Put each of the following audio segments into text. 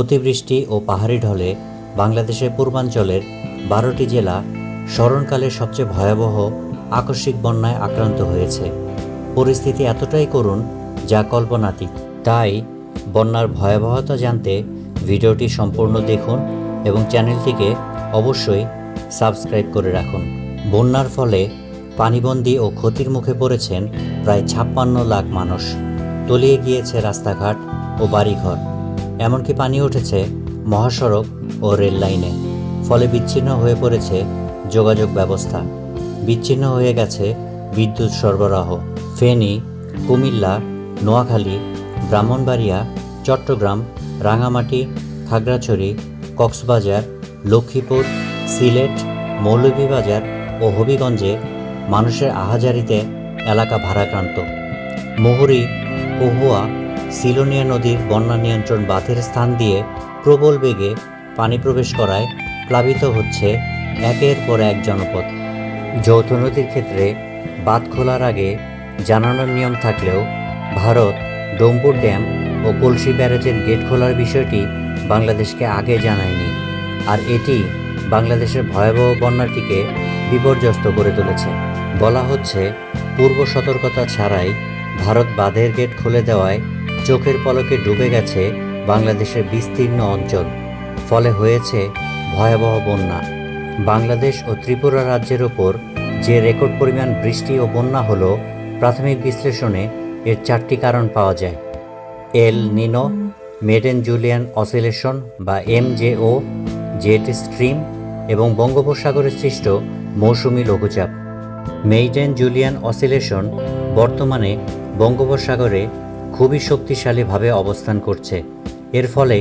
অতিবৃষ্টি ও পাহাড়ি ঢলে বাংলাদেশের পূর্বাঞ্চলের বারোটি জেলা স্মরণকালের সবচেয়ে ভয়াবহ আকস্মিক বন্যায় আক্রান্ত হয়েছে। পরিস্থিতি এতটাই করুণ যা কল্পনাতীত। তাই বন্যার ভয়াবহতা জানতে ভিডিওটি সম্পূর্ণ দেখুন এবং চ্যানেলটিকে অবশ্যই সাবস্ক্রাইব করে রাখুন। বন্যার ফলে পানিবন্দী ও ক্ষতির মুখে পড়েছেন প্রায় ছাপ্পান্ন লাখ মানুষ। তলিয়ে গিয়েছে রাস্তাঘাট ও বাড়িঘর। এমনকি পানি উঠেছে মহাসড়ক ও রেল লাইনে। ফলে বিচ্ছিন্ন হয়ে পড়েছে যোগাযোগ ব্যবস্থা। বিচ্ছিন্ন হয়ে গেছে বিদ্যুৎ সরবরাহ। ফেনী, কুমিল্লা, নোয়াখালী, ব্রাহ্মণবাড়িয়া, চট্টগ্রাম, রাঙামাটি, খাগড়াছড়ি, কক্সবাজার, লক্ষ্মীপুর, সিলেট, মৌলভীবাজার ও হবিগঞ্জে মানুষের আহাজারিতে এলাকা ভারাক্রান্ত। মুহুরী কহুয়া সিলোনিয়া নদীর বন্যা নিয়ন্ত্রণ বাঁধের স্থান দিয়ে প্রবল বেগে পানি প্রবেশ করায় প্লাবিত হচ্ছে একের পর এক জনপদ। যৌথ নদীর ক্ষেত্রে বাঁধ খোলার আগে জানানোর নিয়ম থাকলেও ভারত ডোমপুর ড্যাম ও কলসি ব্যারেজের গেট খোলার বিষয়টি বাংলাদেশকে আগে জানায়নি আর এটি বাংলাদেশের ভয়াবহ বন্যাটিকে বিপর্যস্ত করে তুলেছে। বলা হচ্ছে, পূর্ব সতর্কতা ছাড়াই ভারত বাঁধের গেট খুলে দেওয়ায় চোখের পলকে ডুবে গেছে বাংলাদেশের বিস্তীর্ণ অঞ্চল। ফলে হয়েছে ভয়াবহ বন্যা। বাংলাদেশ ও ত্রিপুরা রাজ্যের ওপর যে রেকর্ড পরিমাণ বৃষ্টি ও বন্যা হলো, প্রাথমিক বিশ্লেষণে এর চারটি কারণ পাওয়া যায়। El Nino Madden Julian oscillation বা এমজেও জেট স্ট্রিম এবং বঙ্গোপসাগরে সৃষ্ট মৌসুমি লঘুচাপ। মেইডেন জুলিয়ান অসিলেশন বর্তমানে বঙ্গোপসাগরে খুবই শক্তিশালীভাবে অবস্থান করছে। এর ফলে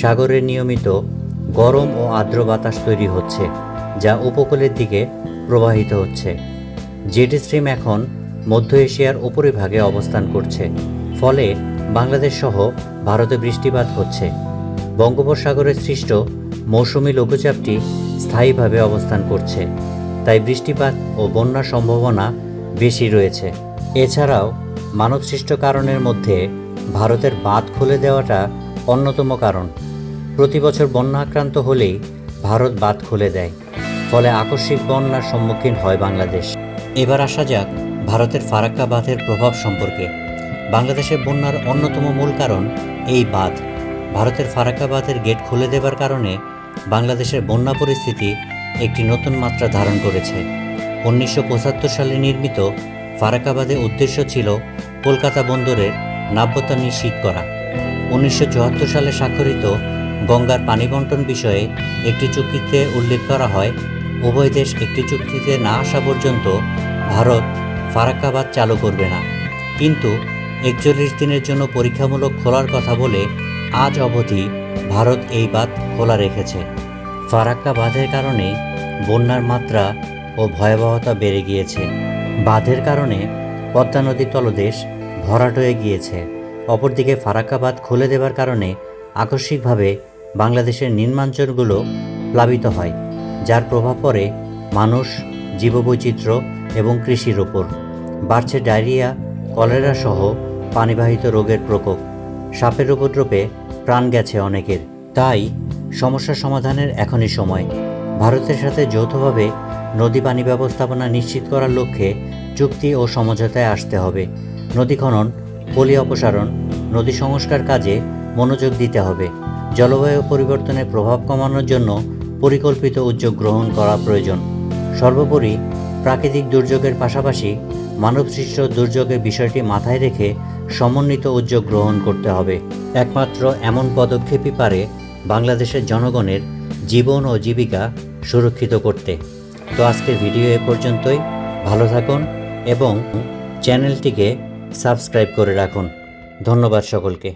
সাগরে নিয়মিত গরম ও আর্দ্র বাতাস তৈরি হচ্ছে, যা উপকূলের দিকে প্রবাহিত হচ্ছে। জেট স্ট্রিম এখন মধ্য এশিয়ার উপরিভাগে অবস্থান করছে, ফলে বাংলাদেশ সহ ভারতে বৃষ্টিপাত হচ্ছে। বঙ্গোপসাগরে সৃষ্ট মৌসুমি লঘুচাপটি স্থায়ীভাবে অবস্থান করছে, তাই বৃষ্টিপাত ও বন্যার সম্ভাবনা বেশি রয়েছে। এছাড়াও মানবসৃষ্ট কারণের মধ্যে ভারতের বাঁধ খুলে দেওয়াটা অন্যতম কারণ। প্রতি বছর বন্যা আক্রান্ত হলেই ভারত বাঁধ খুলে দেয়, ফলে আকস্মিক বন্যার সম্মুখীন হয় বাংলাদেশ। এবার আসা যাক ভারতের ফারাক্কা বাঁধের প্রভাব সম্পর্কে। বাংলাদেশের বন্যার অন্যতম মূল কারণ এই বাঁধ। ভারতের ফারাক্কা বাঁধের গেট খুলে দেবার কারণে বাংলাদেশের বন্যা পরিস্থিতি একটি নতুন মাত্রা ধারণ করেছে। উনিশশো পঁচাত্তর সালে নির্মিত ফারাক্কা বাঁধের উদ্দেশ্য ছিল কলকাতা বন্দরের নাব্যতা নিশ্চিত করা। উনিশশো চুয়াত্তর সালে স্বাক্ষরিত গঙ্গার পানি বন্টন বিষয়ে একটি চুক্তিতে উল্লেখ করা হয়, উভয় দেশ একটি চুক্তিতে না আসা পর্যন্ত ভারত ফারাক্কাবাদ চালু করবে না। কিন্তু একচল্লিশ দিনের জন্য পরীক্ষামূলক খোলার কথা বলে আজ অবধি ভারত এই বাঁধ খোলা রেখেছে। ফারাক্কা বাঁধের কারণে বন্যার মাত্রা ও ভয়াবহতা বেড়ে গিয়েছে। বাঁধের কারণে পদ্মা নদীর তলদেশ ভরাট হয়ে গিয়েছে। অপরদিকে ফারাক্কা বাঁধ খুলে দেবার কারণে আকস্মিকভাবে বাংলাদেশের নির্মাঞ্চলগুলো প্লাবিত হয়, যার প্রভাব পড়ে মানুষ, জীববৈচিত্র্য এবং কৃষির ওপর বাড়ছে ডায়রিয়া, কলেরা সহ পানিবাহিত রোগের প্রকোপ। সাপের উপদ্রবে প্রাণ গেছে অনেকের। তাই সমস্যা সমাধানের এখনই সময়। ভারতের সাথে যৌথভাবে নদী পানি ব্যবস্থাপনা নিশ্চিত করার লক্ষ্যে চুক্তি ও সমঝোতায় আসতে হবে। নদী খনন, পলি অপসারণ, নদী সংস্কার কাজে মনোযোগ দিতে হবে। জলবায়ু পরিবর্তনের প্রভাব কমানোর জন্য পরিকল্পিত উদ্যোগ গ্রহণ করা প্রয়োজন। সর্বোপরি প্রাকৃতিক দুর্যোগের পাশাপাশি মানবসৃষ্ট দুর্যোগের বিষয়টি মাথায় রেখে সমন্বিত উদ্যোগ গ্রহণ করতে হবে। একমাত্র এমন পদক্ষেপই পারে বাংলাদেশের জনগণের জীবন ও জীবিকা সুরক্ষিত করতে। তো আজকের ভিডিও এ পর্যন্তই। ভালো থাকুন এবং চ্যানেলটিকে সাবস্ক্রাইব করে রাখুন। ধন্যবাদ সকলকে।